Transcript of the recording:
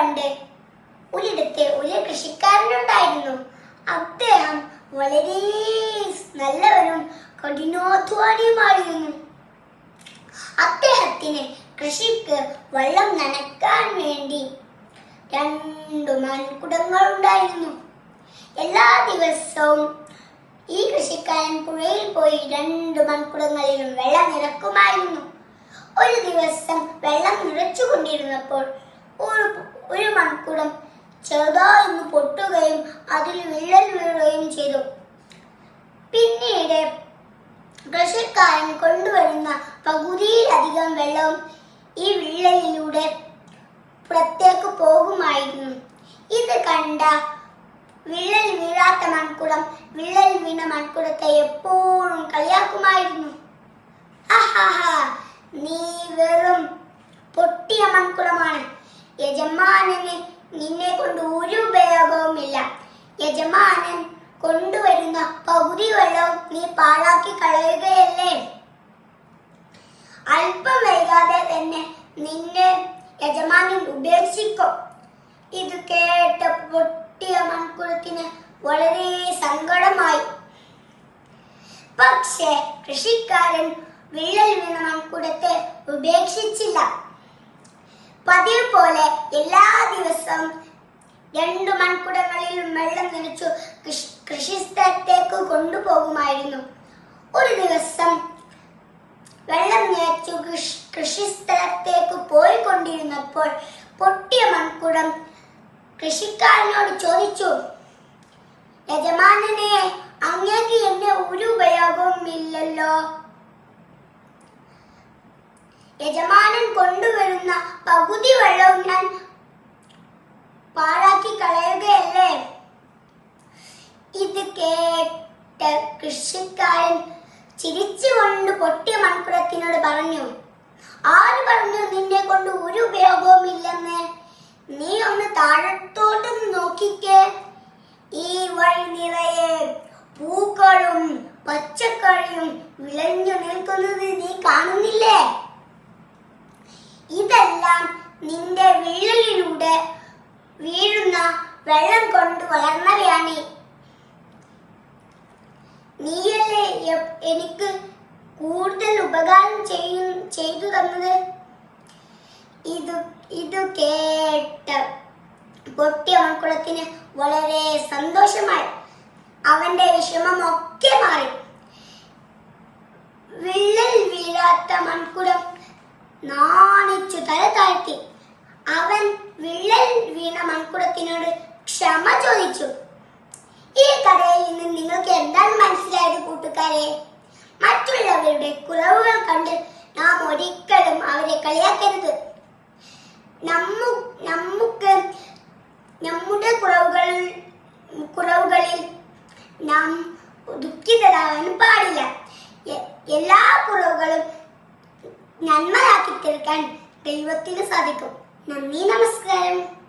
പണ്ട് ഒരിടത്ത് ഒരു കൃഷിക്കാരനുണ്ടായിരുന്നു. അദ്ദേഹം വളരെ നല്ലവനും കഠിനാധ്വാനിയുമായിരുന്നു. അദ്ദേഹത്തിന് കൃഷിക്ക് വെള്ളം നനക്കാൻ വേണ്ടി രണ്ടു മൺകുടങ്ങൾ ഉണ്ടായിരുന്നു. എല്ലാ ദിവസവും ഈ കൃഷിക്കാരൻ പുഴയിൽ പോയി രണ്ട് മൺകുടങ്ങളിലും വെള്ളം നിറക്കുമായിരുന്നു. ഒരു ദിവസം വെള്ളം നിറച്ചുകൊണ്ടിരുന്നപ്പോൾ ഒരു ഒരു മൺകുടം ചെറുതായൊന്ന് പൊട്ടുകയും അതിൽ വിള്ളൽ വീഴുകയും ചെയ്തു. പിന്നീട് കൃഷിക്കാരൻ കൊണ്ടുവരുന്ന പകുതിയിലധികം വെള്ളവും ഈ വിള്ളലിലൂടെ പുറത്തേക്ക് പോകുമായിരുന്നു. ഇത് കണ്ട വിള്ളൽ വീഴാത്ത മൺകുടം വിള്ളൽ വീണ മൺകുടത്തെ എപ്പോഴും കളിയാക്കുമായിരുന്നു. നീ വെറും പൊട്ടിയ മൺകുടമാണ്. യജമാനന് നിന്നെ കൊണ്ട് ഒരു ഉപയോഗവുമില്ല. യജമാനൻ കൊണ്ടുവരുന്ന പകുതി വെള്ളവും നീ പാഴാക്കി കളയുകയല്ലേ? അല്പം വൈകാതെ തന്നെ നിന്നെ യജമാനൻ ഉപേക്ഷിക്കും. ഇത് കേട്ട പൊട്ടിയ മൺകുളത്തിന് വളരെ സങ്കടമായി. പക്ഷേ കൃഷിക്കാരൻ വിള്ളൽ വീണ മൺകുടത്തെ ഉപേക്ഷിച്ചില്ല. പതിവ് പോലെ എല്ലാ ദിവസം രണ്ടു മൺകുടങ്ങളിലും വെള്ളം നിറച്ചു കൃഷി കൃഷിസ്ഥലത്തേക്ക് കൊണ്ടുപോകുമായിരുന്നു. ഒരു ദിവസം വെള്ളം നിറച്ചു കൃഷി കൃഷിസ്ഥലത്തേക്ക് പോയിക്കൊണ്ടിരുന്നപ്പോൾ പൊട്ടിയ മൺകുടം കൃഷിക്കാരനോട് ചോദിച്ചു യജമാനനെ അങ്ങേക്ക് എന്നെ ഒരു ഉപയോഗവും ഇല്ലല്ലോ യജമാനൻ കൊണ്ടുവരുന്ന പകുതി വെള്ളവും ഞാൻ പാഴാക്കി കളയുകയല്ലേ? ഇത് കേട്ട കൃഷിക്കാരൻ ചിരിച്ചുകൊണ്ട് പൊട്ടിയ മൺകുടത്തിനോട് പറഞ്ഞു ആര് പറഞ്ഞു നിന്നെ കൊണ്ട് ഒരു ഉപയോഗവും ഇല്ലെന്ന്? നീ ഒന്ന് താഴത്തോട്ട് നോക്കിക്കേ. ഈ വഴി നിറയെ പൂക്കളും പച്ചക്കറിയും വിളഞ്ഞു നിൽക്കുന്നത് നീ കാണുന്നില്ലേ? ഇതെല്ലാം നിന്റെ വിള്ളലിലൂടെ വീഴുന്ന വെള്ളം കൊണ്ട് വളർന്നവയാണ്. നീയല്ലേ എനിക്ക് കൂടുതൽ ഉപകാരം ചെയ്യും ചെയ്തു തന്നത്? ഇത് ഇത് കേട്ട പൊട്ടിയ മൺകുളത്തിന് വളരെ സന്തോഷമായി. അവന്റെ വിഷമമൊക്കെ മാറി. വിള്ളൽ വീഴാത്ത മൺകുടം നാണിച്ചു തല താഴ്ത്തി. അവൻ വിള്ളൽ വീണ മൺകുടത്തിനോട് ക്ഷമ ചോദിച്ചു. ഈ കഥയിൽ നിന്ന് നിങ്ങൾക്ക് എന്താണ് മനസ്സിലായത് കൂട്ടുകാരെ? മറ്റുള്ളവരുടെ കുറവുകൾ കണ്ട് നാം ഒരിക്കലും അവരെ കളിയാക്കരുത്. നമ്മു നമുക്ക് നമ്മുടെ കുറവുകൾ കുറവുകളിൽ നാം ദുഃഖിതരാകാനും പാടില്ല. എല്ലാ കുറവുകളും നന്മയാക്കി തീർക്കാൻ ദൈവത്തിന് സാധിക്കും. നന്ദി നമസ്കാരം.